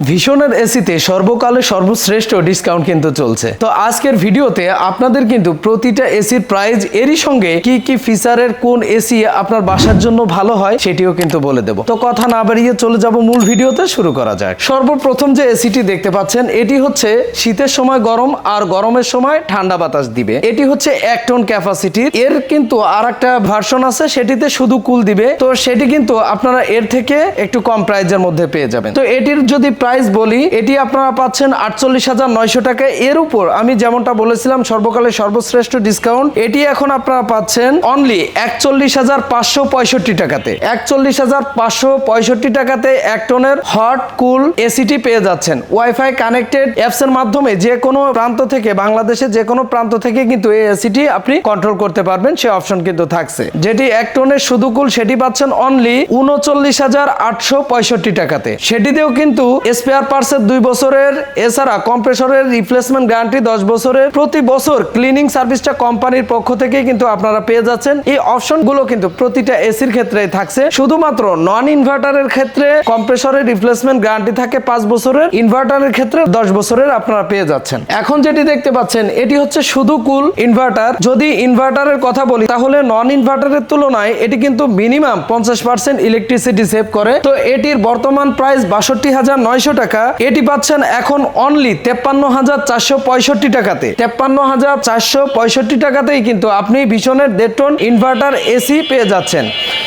ভীষণের এসিতে সর্বকালে সর্বশ্রেষ্ঠ ডিসকাউন্ট কিন্তু চলছে। তো আজকের ভিডিওতে আপনাদের কিন্তু প্রতিটা এসির প্রাইস এরই সঙ্গে কি কি ফিচারের কোন এসি আপনার বাসার জন্য ভালো হয় সেটিও কিন্তু বলে দেব। তো কথা না বাড়িয়ে চলে যাব মূল ভিডিওতে, শুরু করা যাক। সর্বপ্রথম যে এসিটি দেখতে পাচ্ছেন, এটি হচ্ছে শীতের সময় গরম আর গরমের সময় ঠান্ডা বাতাস দিবে। এটি হচ্ছে এক টন ক্যাপাসিটি এর কিন্তু আর একটা ভার্সন আছে, সেটিতে শুধু কুল দিবে। তো সেটি কিন্তু আপনারা এর থেকে একটু কম প্রাইজের মধ্যে পেয়ে যাবেন। তো এটির যদি প্রাইস বলি, এটি আপনারা পাচ্ছেন আটচল্লিশ হাজার নয়শো টাকা। এর উপর আমি যেমনটা বলেছিলাম, সর্বকালের সর্বশ্রেষ্ঠ ডিসকাউন্ট এটি এখন আপনারা পাচ্ছেন অনলি একচল্লিশ হাজার পাঁচশো পঁয়ষট্টি টাকাতে। একচল্লিশ হাজার পাঁচশো পঁয়ষট্টি টাকাতে এক টনের হট কুল এসিটি পেয়ে যাচ্ছেন। ওয়াইফাই কানেক্টেড অ্যাপস এর মাধ্যমে যে কোনো প্রান্ত থেকে, বাংলাদেশের যে কোনো প্রান্ত থেকে কিন্তু এই এসিটি আপনি কন্ট্রোল করতে পারবেন, সে অপশন কিন্তু থাকছে। যেটি এক টনের শুধু কুল সেটি পাচ্ছেন অনলি উনচল্লিশ হাজার আটশো পঁয়ষট্টি টাকাতে। সেটিতেও কিন্তু স্পেয়ার পার্টসের দুই বছরের, এছাড়া কম্প্রেসরের রিপ্লেসমেন্ট গ্যারান্টি দশ বছরের। প্রতি বছর ক্লিনিং সার্ভিসটা কোম্পানির পক্ষ থেকে কিন্তু আপনারা পেয়ে যাচ্ছেন। এই অপশনগুলো কিন্তু প্রতিটা এসির ক্ষেত্রে থাকছে। শুধুমাত্র নন ইনভার্টারের ক্ষেত্রে কম্প্রেসরের রিপ্লেসমেন্ট গ্যারান্টি থাকে পাঁচ বছরের। ইনভার্টারের ক্ষেত্রে দশ বছরের আপনারা পেয়ে যাচ্ছেন। এখন যেটি দেখতে পাচ্ছেন, এটি হচ্ছে শুধু কুল ইনভার্টার যদি ইনভার্টারের কথা বলি, তাহলে নন ইনভার্টারের তুলনায় এটি কিন্তু মিনিমাম পঞ্চাশ পার্সেন্ট ইলেকট্রিসিটি সেভ করে। তো এটির বর্তমান প্রাইস বাষট্টি হাজার নয়শো টাকা। এটি পাচ্ছেন এখন অনলি তেপ্পান্ন হাজার চারশো পঁয়ষট্টি টাকাতে। তেপ্পান্ন হাজার চারশো পঁয়ষট্টি টাকাতেই কিন্তু আপনি ভীষণের দেড় টন ইনভার্টার এসি পেয়ে যাচ্ছেন।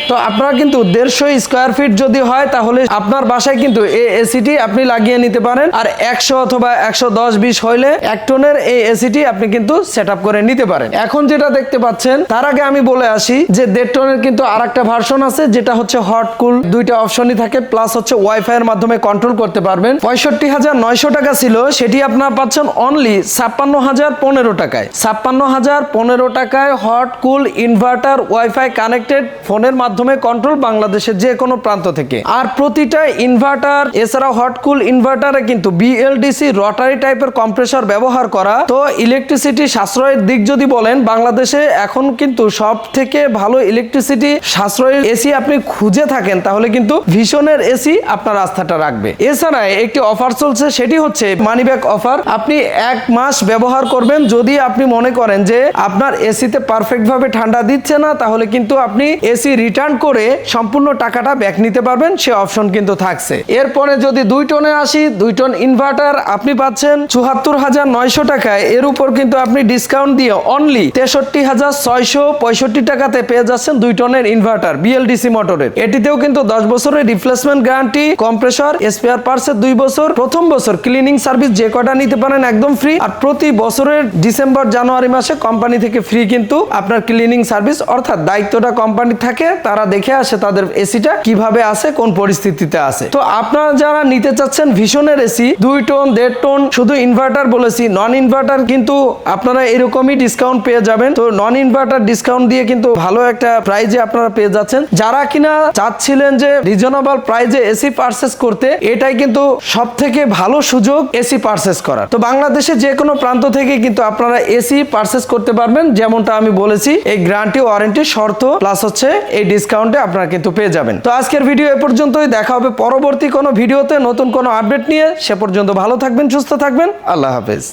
তো আপনারা কিন্তু দেড়শো স্কোয়ার ফিট যদি হয়, তাহলে আপনার বাসায় কিন্তু এই এসিটি আপনি লাগিয়ে নিতে পারেন। আর একশো অথবা একশো দশ বিশ হইলে এক টনের এই এসিটি আপনি কিন্তু সেট করে নিতে পারেন। এখন যেটা দেখতে পাচ্ছেন, তার আগে আমি বলে আসি যে দেড় টনের কিন্তু আর একটা ভার্সন আছে, যেটা হচ্ছে হট কুল দুইটা অপশনই থাকে প্লাস হচ্ছে ওয়াইফাই এর মাধ্যমে কন্ট্রোল করতে পারবেন। পঁয়ষট্টি হাজার নয়শো টাকা ছিল, সেটি আপনার পাচ্ছেন অনলি ছাপ্পান্ন হাজার পনেরো টাকায়। ছাপ্পান্ন হাজার পনেরো টাকায় hot cool inverter wifi connected ফোনের মাধ্যমে কন্ট্রোল বাংলাদেশের যে কোনো প্রান্ত থেকে। আর প্রতিটা ইনভার্টার এছাড়া হট কুল ইনভার্টারে কিন্তু বিএলডিসি রটারি টাইপের কম্প্রেসর ব্যবহার করা। তো ইলেকট্রিসিটি সাশ্রয়ের দিক যদি বলেন, বাংলাদেশে এখন কিন্তু সব থেকে ভালো ইলেকট্রিসিটি সাশ্রয়ের এসি আপনি খুঁজে থাকেন, তাহলে কিন্তু ভীষণের এসি আপনার আস্থাটা রাখবে। এছাড়া একটি অফার চলছে, সেটি হচ্ছে মানি ব্যাক অফার আপনি এক মাস ব্যবহার করবেন, যদি আপনি মনে করেন যে আপনার এসিতে পারফেক্ট ভাবে ঠান্ডা দিচ্ছে না, তাহলে কিন্তু আপনি এসি রিটার্ন করে সম্পূর্ণ টাকাটা ব্যাক নিতে পারবেন, সে অপশন কিন্তু থাকছে। এরপরে যদি দুই টনে আসি, দুই টন ইনভার্টার আপনি পাচ্ছেন চুয়াত্তর হাজার নয়শো টাকায়। এর উপর কিন্তু আপনি ডিসকাউন্ট দিয়ে অনলি তেষট্টি হাজার ছয়শো পঁয়ষট্টি টাকাতে পেয়ে যাচ্ছেন দুই টনের ইনভার্টার বিএলডিসি মোটরের এটিতেও কিন্তু দশ বছরের রিপ্লেসমেন্ট গ্যারান্টি কম্প্রেসর স্পেয়ার পার্টসের দুই বছর। প্রথম বছর ক্লিনিং সার্ভিস যে কটা নিতে পারেন একদম ফ্রি আর প্রতি বছরের ডিসেম্বর জানুয়ারি মাসে কোম্পানি থেকে ফ্রি কিন্তু আপনার ক্লিনিং সার্ভিস অর্থাৎ দায়িত্বটা কোম্পানি থাকে, তারা দেখে আসে তাদের এসিটা কীভাবে আছে, কোন পরিস্থিতিতে আছে। তো আপনারা যারা নিতে চাচ্ছেন ভীষণের এসি দুই টন দেড় টন শুধু ইনভার্টার বলেছি নন ইনভার্টার কিন্তু আপনারা এরকমই ডিসকাউন্ট পেয়ে যাবেন। তো নন ইনভার্টার ডিসকাউন্ট দিয়ে কিন্তু ভালো একটা প্রাইজে আপনারা পেয়ে যাচ্ছেন। যারা কিনা চাচ্ছিলেন যে রিজনেবল প্রাইজে এসি পারচেস করতে, এটাই কিন্তু সব থেকে ভালো সুযোগ এসি পারচেস করার। তো বাংলাদেশে যে কোনো প্রান্ত থেকে কিন্তু আপনারা এসি পারচেস করতে পারবেন, যেমনটা আমি বলেছি, এই গ্যারান্টি, ওয়ারেন্টি, শর্ত, প্লাস হচ্ছে এই ডিসকাউন্টে আপনারা কিন্তু পেয়ে যাবেন। তো আজকের ভিডিও এ পর্যন্তই, দেখা হবে পরবর্তী কোনো ভিডিওতে নতুন কোনো আপডেট নিয়ে। সে পর্যন্ত ভালো থাকবেন, সুস্থ থাকবেন, আল্লাহ হাফেজ।